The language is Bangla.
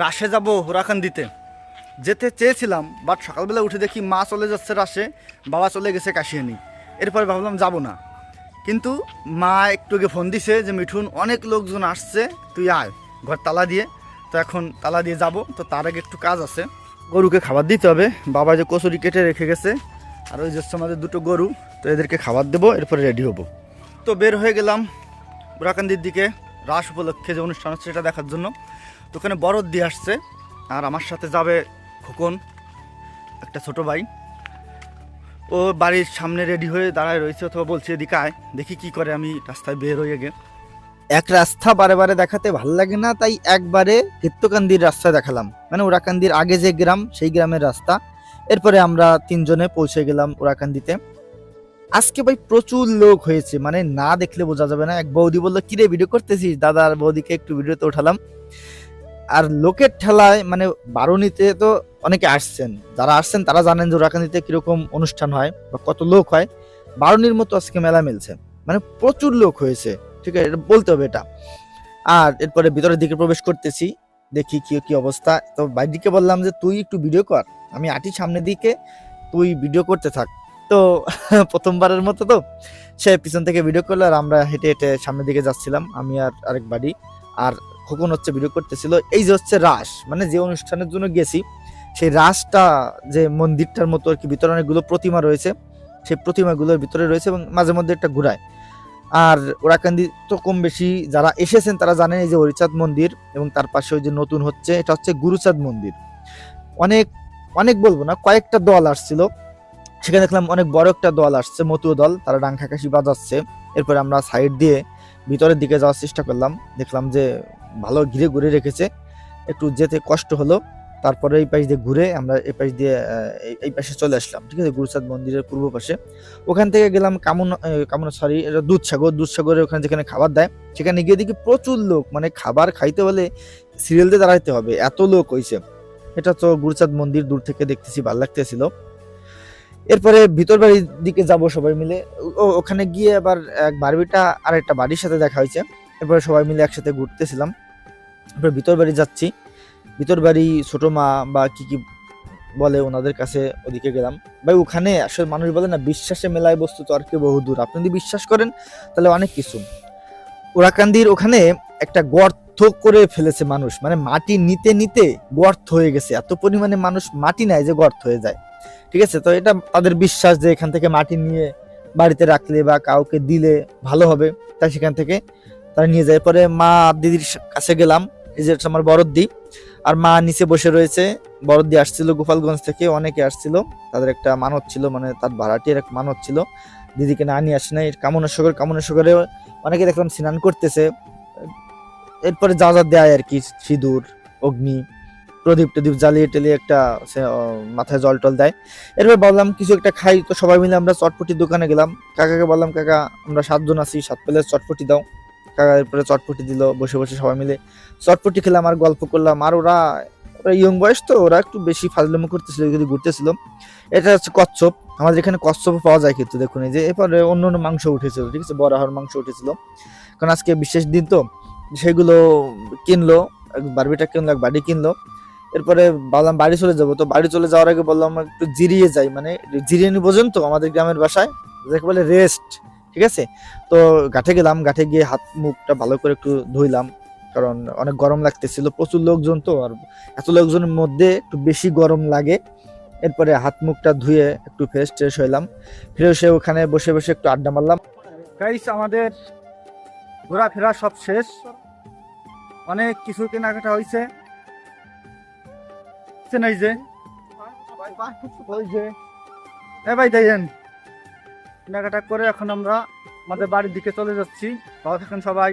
রাশে যাব হোরাখান দিতে যেতে চেয়েছিলাম বাট সকালবেলা উঠে দেখি মা চলে যাচ্ছে রাশে, বাবা চলে গেছে কাশিয়ানি। এরপরে ভাবলাম যাব না। কিন্তু মা একটু আগে ফোন দিছে যে, মিঠুন, অনেক লোকজন আসছে, তুই আয়, ঘর তালা দিয়ে। তো এখন তালা দিয়ে যাব, তো তার আগে একটু কাজ আছে। গরুকে খাবার দিতে হবে। বাবা যে কচুরি কেটে রেখে গেছে, আর ওই যে আমাদের দুটো গরু, তো এদেরকে খাবার দেবো, এরপরে রেডি হব। তো বের হয়ে গেলাম বুড়াকান্দির দিকে, রাস উপলক্ষে যে অনুষ্ঠান হচ্ছে সেটা দেখার জন্য। তো ওখানে বরদ দিয়ে আসছে। আর আমার সাথে যাবে খোকন, একটা ছোট ভাই। ও বাড়ির সামনে রেডি হয়ে দাঁড়ায় রয়েছে, অথবা বলছে, এদিকে আয়, দেখি কি করে আমি রাস্তায় বের হয়ে গে এক রাস্তা বারে বারে দেখাতে ভালো লাগে না, তাই একবারে হিত্তকান্দির রাস্তা দেখালাম। মানে ওরাকান্দির আগে যে গ্রাম, সেই গ্রামের রাস্তা। এরপরে আমরা তিনজনে পৌঁছে গেলাম ওরাকান্দিতে আজকে ভাই প্রচুর লোক হয়েছে মানে না দেখলে বোঝা যাবে না। এক বৌদি বলল, কিরে ভিডিও করতেছিস? দাদা আর বৌদিকে একটু ভিডিওতে উঠালাম আর লোকের ঠেলায় মানে বারুনিতে তো অনেকে আসছেন। যারা আসছেন তারা জানেন যে ওরাকান্দিতে কীরকম অনুষ্ঠান হয় বা কত লোক হয়। বারুনির মতো আজকে মেলা মিলছে। মানে প্রচুর লোক হয়েছে, ঠিক আছে? বলতে হবে এটা। আর এরপরে ভিতরের দিকে প্রবেশ করতেছি, দেখি কি কি অবস্থা। তো বাইরদিকে বললাম যে, তুই একটু ভিডিও কর। আমি আটি সামনের দিকে, তুই ভিডিও করতে থাক। তো প্রথমবারের মতো তো সে পিছন থেকে ভিডিও করল আর আমরা হেঁটে হেঁটে সামনের দিকে যাচ্ছিলাম, আমি আর আরেক বাড়ি। আর খোকন হচ্ছে ভিডিও করতেছিল, এই যে হচ্ছে রাস মানে যে অনুষ্ঠানের জন্য গেছি, সেই রাসটা যে মন্দিরটার মতো আর কি ভিতরে অনেকগুলো প্রতিমা রয়েছে, সেই প্রতিমাগুলোর ভিতরে রয়েছে এবং মাঝে মধ্যে একটা ঘুরায় আর ওরাকান্দি তো কম বেশি, যারা এসেছেন তারা জানেন এই যে হরিচাঁদ মন্দির এবং তার পাশে ওই যে নতুন হচ্ছে, এটা হচ্ছে গুরুচাঁদ মন্দির। অনেক অনেক বলব না, কয়েকটা দল আসছিল। সেখানে দেখলাম অনেক বড় একটা দল আসছে, মতুয় দল, তারা ডাঙ্কা কাশি বাজাচ্ছে। এরপরে আমরা সাইড দিয়ে ভিতরের দিকে যাওয়ার চেষ্টা করলাম, দেখলাম যে ভালো ঘিরে ঘুরে রেখেছে। একটু যেতে কষ্ট হলো। তারপরে এই পাশ দিয়ে ঘুরে আমরা এই পাশ দিয়ে এই- পাশে চলে আসলাম। ঠিক আছে? গুরুচাঁদ মন্দিরের পূর্ব পাশে। ওখান থেকে গেলাম কামন কামন সরি এটা দুধসাগর দুধসাগরের ওখানে যেখানে খাবার দেয়, সেখানে গিয়ে দেখি প্রচুর লোক। মানে খাবার খাইতে হলে সিরিয়াল দিয়ে দাঁড়াইতে হবে। এত লোক হয়েছে এটা তো গুরুচাঁদ মন্দির দূর থেকে দেখতেছি, ভালো লাগতেছিল। এরপরে ভিতর বাড়ির দিকে যাব সবাই মিলে। ও- ওখানে গিয়ে আবার এক বারবিটা আর একটা বাড়ির সাথে দেখা হয়েছে। এরপরে সবাই মিলে একসাথে ঘুরতেছিলাম। এরপর ভিতর বাড়ি যাচ্ছি। ভিতর বাড়ি ছোটো মা বা কি কি বলে ওনাদের কাছে ওদিকে গেলাম। ভাই, ওখানে আসলে মানুষ বলে না, বিশ্বাসে মেলায় বস্তু তর্কে বহুদূর আপনি যদি বিশ্বাস করেন, তাহলে অনেক কিছু। ওরাকান্দির ওখানে একটা গর্ত করে ফেলেছে মানুষ। মানে মাটি নিতে নিতে গর্ত হয়ে গেছে। এত পরিমাণে মানুষ মাটি নেয় যে গর্ত হয়ে যায়। ঠিক আছে? তো এটা তাদের বিশ্বাস যে এখান থেকে মাটি নিয়ে বাড়িতে রাখলে বা কাউকে দিলে ভালো হবে। তাই সেখান থেকে তারা নিয়ে যায়। পরে মা দিদির কাছে গেলাম, এই যে আমার বরদ্দি আর মা নিচে বসে রয়েছে। বরদ্দি আসছিল গোপালগঞ্জ থেকে, অনেকে আসছিল। তাদের একটা মানত ছিল মানে তার ভাড়াটির এক মানত ছিল। দিদিকে না নিয়ে আসে নাই। কামনেশ্বর কামনেশ্বরে অনেকে দেখলাম স্নান করতেছে। এরপরে যা যা দেয় আর কি, সিঁদুর, অগ্নি, প্রদীপ টদীপ জ্বালিয়ে টেলিয়ে একটা মাথায় জল টল দেয়। এরপর বললাম কিছু একটা খাই। তো সবাই মিলে আমরা চটপটির দোকানে গেলাম। কাকাকে বললাম, কাকা, আমরা সাতজন আছি, সাত প্লেট চটপটি দাও। কাকা চটপটি দিল, বসে বসে সবাই মিলে চটপটি খেলাম আর গল্প করলাম। আর ওরা ওরা ইয়ং বয়স তো, ওরা একটু বেশি ফাজলামো করতেছিল, যদি ঘুরতেছিল এটা হচ্ছে কচ্ছপ। আমাদের এখানে কচ্ছপ পাওয়া যায় কিন্তু দেখুন এই যে, এরপরে অন্য অন্য মাংস উঠেছিল, ঠিক আছে? বড় হাড় মাংস উঠেছিল। কারণ আজকে বিশেষ দিন তো, সেগুলো কিনলো বারবিটা কিনলো, এক বাড়ি কিনলো। এরপরে বললাম বাড়ি চলে যাব। তো বাড়ি চলে যাওয়ার আগে বললাম একটু জিরিয়ে যাই মানে জিরিয়ে নি বোঝেন তো, আমাদের গ্রামের বাসায়, যাকে বলে রেস্ট ঠিক আছে? তো ঘাটে গেলাম ঘাটে গিয়ে হাত মুখটা ভালো করে একটু ধুইলাম কারণ অনেক গরম লাগতেছিল প্রচুর লোকজন তো আর এত লোকজনের মধ্যে একটু বেশি গরম লাগে। এরপরে হাত মুখটা ধুয়ে একটু ফ্রেশ ট্রেশ হইলাম ফ্রেশ হয়ে ওখানে বসে বসে একটু আড্ডা মারলাম। গাইস আমাদের ঘোরাফেরা সব শেষ। অনেক কিছু কেনাকাটা হয়েছে এই যে? ওই যে এ ভাই দেখেন। কেনাকাটা করে এখন আমরা আমাদের বাড়ির দিকে চলে যাচ্ছি। ভালো থাকেন সবাই।